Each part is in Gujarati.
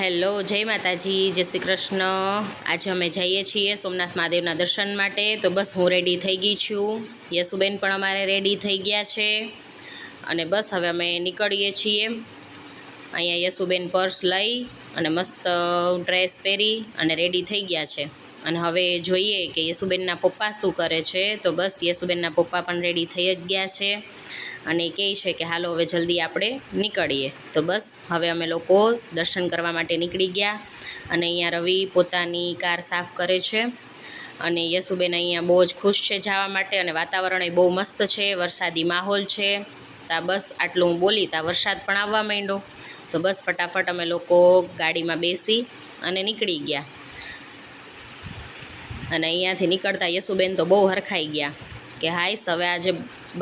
હેલો, જય માતાજી, જય શ્રી કૃષ્ણ. આજે અમે જઈએ છીએ સોમનાથ મહાદેવના દર્શન માટે. તો બસ હું રેડી થઈ ગઈ છું. યશુબેન પણ અમારે રેડી થઈ ગયા છે. અને બસ હવે અમે નીકળીએ છીએ. અહીંયા યશુબેન પર્સ લઈ અને મસ્ત ડ્રેસ પહેરી અને રેડી થઈ ગયા છે. અને હવે જોઈએ કે યશુબેનના પપ્પા શું કરે છે. તો બસ યશુબેનના પપ્પા પણ રેડી થઈ જ ગયા છે. અને કહે છે કે, હાલો, હવે જલ્દી આપણે નીકળીએ. તો બસ, હવે અમે લોકો દર્શન કરવા માટે નીકળી ગયા અને અહીંયા રવિ પોતાની કાર સાફ કરે છે અને યશુબેન અહીંયા બહુ જ ખુશ છે જવા માટે અને વાતાવરણ એ બહુ મસ્ત છે, વરસાદી માહોલ છે. તા બસ આટલું હું બોલી, તા વરસાદ પણ આવવા માંડ્યો. તો બસ ફટાફટ અમે લોકો ગાડીમાં બેસી અને નીકળી ગયા. અને અહીંયાથી નીકળતા યશુબેન તો બહુ હરખાઈ ગયા કે હાઈસ હવે આજે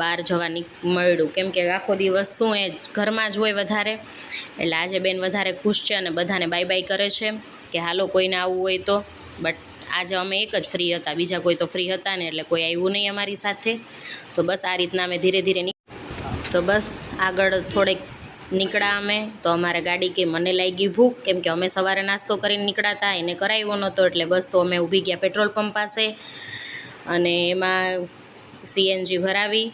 બહાર જવાની મળ્યું. કેમ કે આખો દિવસ શું એ ઘરમાં જ હોય વધારે. એટલે આજે બેન વધારે ખુશ છે અને બધાને બાય બાય કરે છે કે હાલો કોઈને આવવું હોય તો. બટ આજે અમે એક જ ફ્રી હતા. બીજા કોઈ તો ફ્રી હતા ને એટલે કોઈ આવ્યું નહીં અમારી સાથે. તો બસ આ રીતના અમે ધીરે ધીરે તો બસ આગળ થોડેક નીકળ્યા અમે. તો અમારે ગાડી કે મને લાગી ભૂખ. કેમ કે અમે સવારે નાસ્તો કરીને નીકળ્યા એને કરાવ્યો નહોતો. એટલે બસ તો અમે ઊભી ગયા પેટ્રોલ પંપ પાસે. અને એમાં સીએનજી ભરાવી.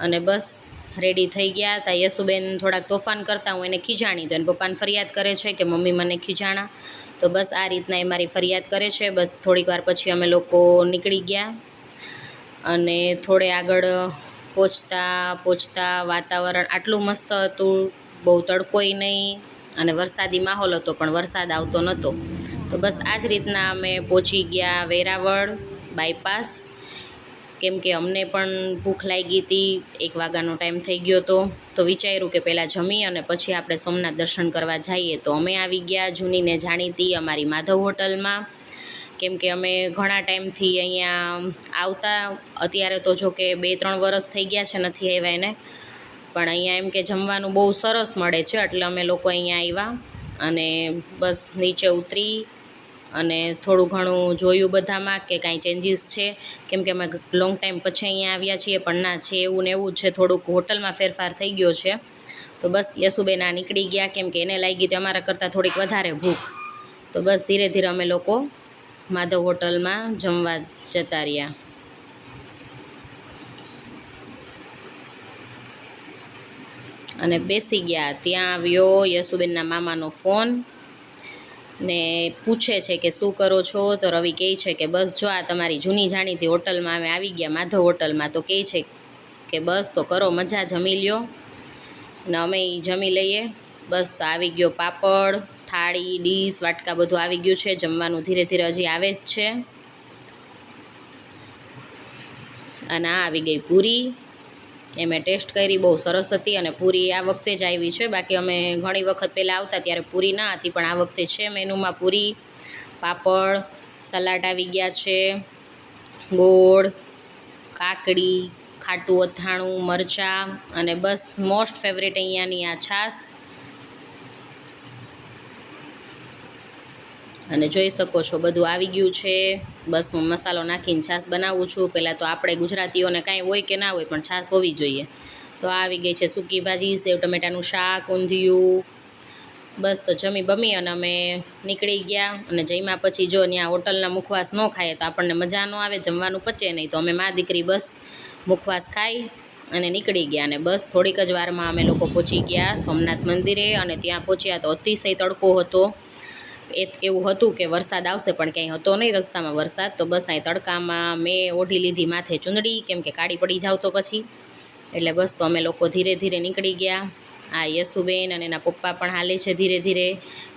અને બસ રેડી થઈ ગયા. હતા યશુબેન થોડાક તોફાન કરતા, હું એને ખીજાણી તો એને પપ્પાને ફરિયાદ કરે છે કે મમ્મી મને ખીજાણા. તો બસ આ રીતના એ મારી ફરિયાદ કરે છે. બસ થોડીક વાર પછી અમે લોકો નીકળી ગયા. અને થોડે આગળ પહોંચતા પહોંચતા વાતાવરણ આટલું મસ્ત હતું. બહુ તડકોય નહીં. અને વરસાદી માહોલ હતો, પણ વરસાદ આવતો નહોતો. તો બસ આ જ રીતના અમે પહોંચી ગયા વેરાવળ બાયપાસ કેમ કે અમને પણ ભૂખ લાગી હતી. એક વાગ્યાનો ટાઈમ થઈ ગયો હતો. તો વિચાર્યું કે પહેલાં જમી અને પછી આપણે સોમનાથ દર્શન કરવા જઈએ. તો અમે આવી ગયા જૂનીને જાણીતી અમારી માધવ હોટલમાં. કેમ કે અમે ઘણા ટાઈમથી અહીંયા આવતા. અત્યારે તો જો કે બે, ત્રણ વરસ થઈ ગયા છે, નથી આવ્યા એને. પણ અહીંયા એમ કે જમવાનું બહુ સરસ મળે છે. એટલે અમે લોકો અહીંયા આવ્યા અને બસ નીચે ઉતરી અને થોડું ઘણું જોયું બધામાં કે કાંઈ ચેન્જીસ છે. કેમ કે અમે લોંગ ટાઈમ પછી અહીંયા આવ્યા છીએ, પણ ના, છે એવું ને એવું જ છે. થોડુંક હોટલમાં ફેરફાર થઈ ગયો છે. તો બસ યસુબેન આ નીકળી ગયા, કેમ કે એને લાગી તો અમારા કરતાં થોડીક વધારે ભૂખ. તો બસ ધીરે ધીરે અમે લોકો માધવ હોટલમાં જમવા જતા રહ્યા. અને બેસી ગયા. ત્યાં આવ્યો યશુબેનના મામાનો ફોન. ને પૂછે છે કે શું કરો છો? તો રવિ કહે છે કે બસ જો આ તમારી જૂની જાણીતી હોટલમાં અમે આવી ગયા માધવ હોટલમાં. તો કહે છે કે બસ તો કરો, મજા જમી લ્યો. ને અમે ઈ જમી લઈએ. બસ તો આવી ગયો પાપડ, થાળી, ડીશ, વાટકા બધું આવી ગયું છે. જમવાનું ધીરે ધીરે હજી આવે જ છે. અને આ આવી ગઈ પૂરી. એ મેં ટેસ્ટ કરી, બહુ સરસ હતી અને પૂરી આ વખતે જ આવી છે. બાકી અમે ઘણી વખત પહેલાં આવતા ત્યારે પૂરી ના હતી, પણ આ વખતે છે મેનુમાં પૂરી, પાપડ, સલાડ આવી ગયા છે, ગોળ, કાકડી, ખાટું, અથાણું, મરચાં અને બસ મોસ્ટ ફેવરેટ અહીંયાની આ છાશ. અને જોઈ શકો છો, બધું આવી ગયું છે. બસ હું મસાલો નાખીને છાશ બનાવું છું. પહેલાં તો આપણે ગુજરાતીઓને કાંઈ હોય કે ના હોય, પણ છાશ હોવી જોઈએ. તો આવી ગઈ છે સૂકી ભાજી, સેવ ટમેટાનું શાક, ઊંધિયું. બસ તો જમી બમી અને અમે નીકળી ગયા. અને જમ્યા પછી જો ત્યાં હોટલના મુખવાસ ન ખાઈએ તો આપણને મજા ન આવે, જમવાનું પચે નહીં. તો અમે મા દીકરી બસ મુખવાસ ખાઈ અને નીકળી ગયા. અને બસ થોડીક જ વારમાં અમે લોકો પહોંચી ગયા સોમનાથ મંદિરે. અને ત્યાં પહોંચ્યા તો અતિશય તડકો હતો. એ એવું હતું કે વરસાદ આવશે પણ ક્યાંય હતો નહીં રસ્તામાં વરસાદ, તો બસ અહીં તડકામાં મેં ઓઢી લીધી માથે ચૂંદડી, કેમ કે કાળી પડી જાવ તો પછી. એટલે બસ તો અમે લોકો ધીરે ધીરે નીકળી ગયા. આ યશુબેન અને એના પપ્પા પણ હાલે છે ધીરે ધીરે.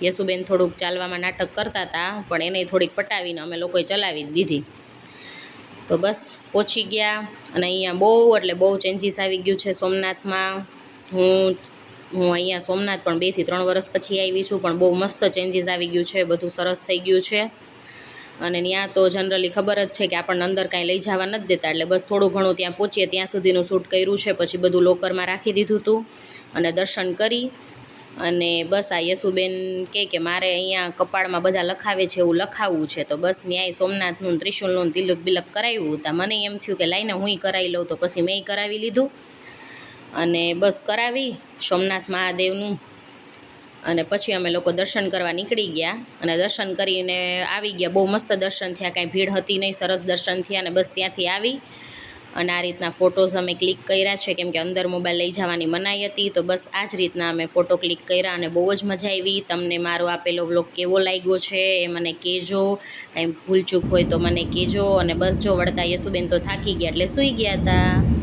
યશુબેન થોડુંક ચાલવામાં નાટક કરતા હતા, પણ એને થોડીક પટાવીને અમે લોકોએ ચલાવી દીધી. તો બસ પહોંચી ગયા. અને અહીંયા બહુ, એટલે બહુ ચેન્જીસ આવી ગયું છે સોમનાથમાં. હું હું અહીંયા સોમનાથ પણ બેથી ત્રણ વર્ષ પછી આવી છું, પણ બહુ મસ્ત ચેન્જીસ આવી ગયું છે, બધું સરસ થઈ ગયું છે. અને ત્યાં તો જનરલી ખબર જ છે કે આપણને અંદર કાંઈ લઈ જવા નથી દેતા, એટલે બસ થોડું ઘણું ત્યાં પહોંચીએ, ત્યાં સુધીનું શૂટ કર્યું છે, પછી બધું લોકરમાં રાખી દીધું હતું અને દર્શન કરી. અને બસ આ યસુબેન કહે કે મારે અહીંયા કપાળમાં બધા લખાવે છે, એવું લખાવવું છે, તો બસ ન્યાય સોમનાથનું ત્રિશુલનું તિલક બિલક કરાવ્યું હતા. મને એમ થયું કે લાઈને હું કરાવી લઉં, તો પછી મેં કરાવી લીધું. અને બસ કરાવી સોમનાથ મહાદેવનું. અને પછી અમે લોકો દર્શન કરવા નીકળી ગયા. અને દર્શન કરીને આવી ગયા. બહુ મસ્ત દર્શન થયા. કાંઈ ભીડ હતી નહીં. સરસ દર્શન થયા અને બસ ત્યાંથી આવી. અને આ રીતના ફોટોઝ અમે ક્લિક કર્યા છે. કેમ કે અંદર મોબાઈલ લઈ જવાની મનાઈ હતી. તો બસ આ જ રીતના અમે ફોટો ક્લિક કર્યા અને બહુ જ મજા આવી. તમને મારો આપેલો વ્લોગ કેવો લાગ્યો છે એ મને કહેજો. કાંઈ ભૂલચૂક હોય તો મને કહેજો. અને બસ જો વળતા યશુબેન તો થાકી ગયા એટલે સૂઈ ગયા હતા